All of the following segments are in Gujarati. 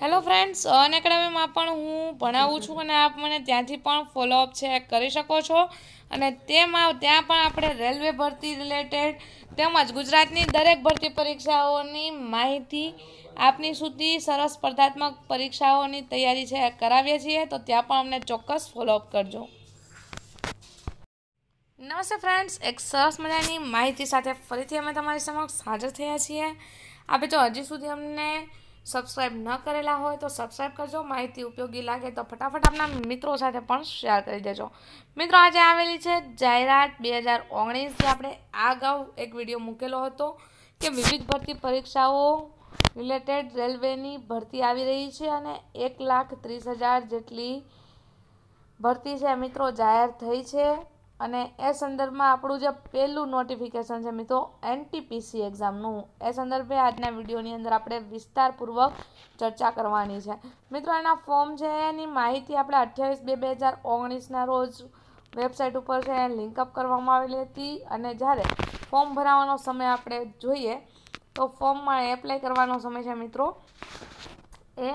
હેલો ફ્રેન્ડ્સ અનએકેડમીમાં પણ હું ભણાવું છું અને આપ મને ત્યાંથી પણ ફોલોઅપ છે, કરી શકો છો. અને તેમાં ત્યાં પણ આપણે રેલવે ભરતી રિલેટેડ તેમજ ગુજરાતની દરેક ભરતી પરીક્ષાઓની માહિતી આપની સુધી સરસ સ્પર્ધાત્મક પરીક્ષાઓની તૈયારી છે, કરાવીએ છીએ. તો ત્યાં પણ અમને ચોક્કસ ફોલોઅપ કરજો. નમસ્તે ફ્રેન્ડ્સ એક સરસ મજાની માહિતી સાથે ફરીથી અમે તમારી સમક્ષ હાજર થયા છીએ. આપણે જો હજી સુધી અમને સબસ્ક્રાઈબ ન કરેલા હોય તો સબસ્ક્રાઈબ કરજો. માહિતી ઉપયોગી લાગે તો ફટાફટ આપના મિત્રો સાથે પણ શેર કરી દેજો. મિત્રો, આજે આવેલી છે જાહેરાત બે હજાર ઓગણીસ જે આપણે અગાઉ એક વીડિયો મૂકેલો હતો કે વિવિધ ભરતી પરીક્ષાઓ રિલેટેડ રેલવેની ભરતી આવી રહી છે અને એક લાખ ત્રીસ હજાર જેટલી ભરતી છે મિત્રો જાહેર થઈ છે. અને એ સંદર્ભમાં આપણું જે પહેલું નોટિફિકેશન છે મિત્રો એનટીપીસી એક્ઝામનું એ સંદર્ભે આજના વિડીયોની અંદર આપણે વિસ્તારપૂર્વક ચર્ચા કરવાની છે. મિત્રો, એના ફોર્મ છે, એની માહિતી આપણે અઠ્યાવીસ બે બે હજાર ઓગણીસના રોજ વેબસાઇટ ઉપર છે લિંકઅપ કરવામાં આવેલી હતી. અને જ્યારે ફોર્મ ભરાવાનો સમય આપણે જોઈએ, તો ફોર્મમાં એપ્લાય કરવાનો સમય છે, મિત્રો એ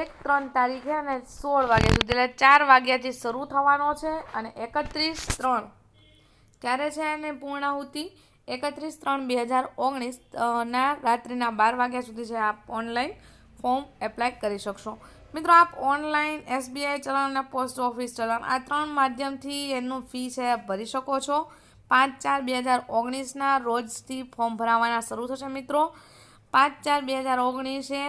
એક ત્રણ તારીખે અને સોળ વાગ્યા સુધી. એટલે ચાર વાગ્યાથી શરૂ થવાનો છે અને એકત્રીસ ત્રણ. ત્યારે છે એને પૂર્ણાહુતિ? એકત્રીસ ત્રણ બે હજાર ઓગણીસ ના રાત્રિના બાર વાગ્યા સુધી છે. આપ ઓનલાઈન ફોર્મ એપ્લાય કરી શકશો. મિત્રો, આપ ઓનલાઈન એસબીઆઈ ચલણ અને પોસ્ટ ઓફિસ ચલણ આ ત્રણ માધ્યમથી એનું ફી છે ભરી શકો છો. પાંચ ચાર બે હજાર ઓગણીસના રોજથી ફોર્મ ભરાવાના શરૂ થશે મિત્રો. પાંચ ચાર બે હજાર ઓગણીસે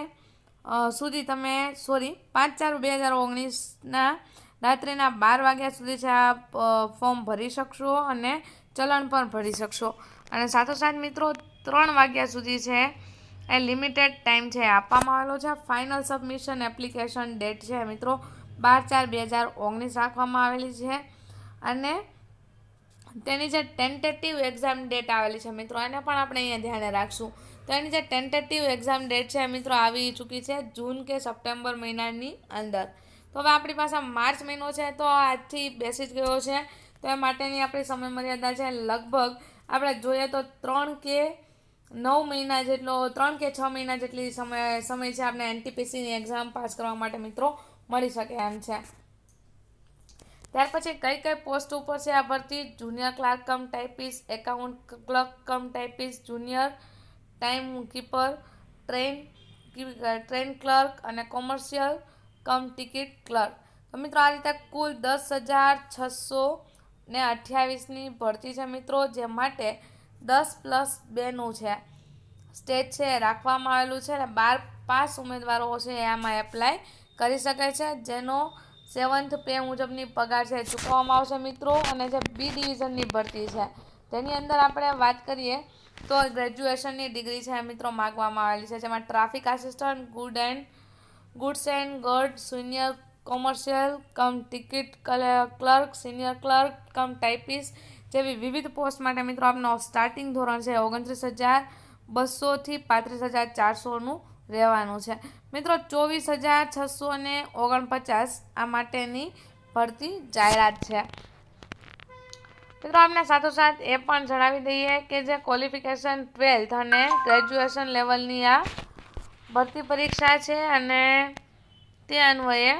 સુધી તમે સોરી પાંચ ચાર બે હજાર ઓગણીસના રાત્રિના બાર વાગ્યા સુધી છે આ ફોર્મ ભરી શકશો અને ચલણ પણ ભરી શકશો. અને સાથોસાથ મિત્રો, ત્રણ વાગ્યા સુધી છે, એ લિમિટેડ ટાઈમ છે આપવામાં આવેલો છે. ફાઇનલ સબમિશન એપ્લિકેશન ડેટ છે મિત્રો, બાર ચાર બે હજાર ઓગણીસ રાખવામાં આવેલી છે. અને તેની જે ટેન્ટેટિવ એક્ઝામ ડેટ આવેલી છે મિત્રો, એને પણ આપણે અહીંયા ધ્યાને રાખશું. તો એની જે ટેન્ટેટિવ એક્ઝામ ડેટ છે મિત્રો આવી ચૂકી છે જૂન કે સપ્ટેમ્બર મહિનાની અંદર. તો હવે આપણી પાસે માર્ચ મહિનો છે તો આજથી બેસી જ ગયો છે. તો એ માટેની આપણી સમય મર્યાદા છે લગભગ આપણે જોઈએ તો ત્રણ કે નવ મહિના જેટલો, ત્રણ કે છ મહિના જેટલી સમય સમય છે આપણે એનટીપીસીની એક્ઝામ પાસ કરવા માટે મિત્રો મળી શકે એમ છે. ત્યાર પછી કઈ કઈ પોસ્ટ ઉપર છે આ ભરતી? Junior clerk cum typist account clerk cum typist junior time keeper, train train clerk અને કોમર્શિયલ કમ ટિકિટ ક્લર્ક. તો મિત્રો આ રીતે કુલ દસ હજાર છસો ને અઠ્યાવીસની ભરતી છે મિત્રો, જે માટે દસ પ્લસ બેનું છે. સ્ટેજ છે રાખવામાં આવેલું છે અને બાર પાસ ઉમેદવારો છે આમાં એપ્લાય કરી શકે છે. જેનો સેવન્થ પે મુજબની પગાર છે ચૂકવવામાં આવશે મિત્રો અને જે બી ડિવિઝનની ભરતી છે તેની અંદર આપણે વાત કરીએ તો ગ્રેજ્યુએશનની ડિગ્રી છે મિત્રો માગવામાં આવેલી છે, જેમાં traffic assistant good and goods and guard senior commercial cum ticket clerk senior clerk cum typist જેવી વિવિધ પોસ્ટ માટે મિત્રો આપનો સ્ટાર્ટિંગ ધોરણ છે ઓગણત્રીસ હજાર બસોથી પાંત્રીસ હજાર ચારસોનું રહેવાનું છે. મિત્રો ચોવીસ હજાર છસો અને ઓગણપચાસ આ માટેની ભરતી જાહેરાત છે. મિત્રો આપણે સાથોસાથ એ પણ જણાવી દઈએ કે જે ક્વોલિફિકેશન ટ્વેલ્થ અને ગ્રેજ્યુએશન લેવલની આ ભરતી પરીક્ષા છે અને તે અન્વયે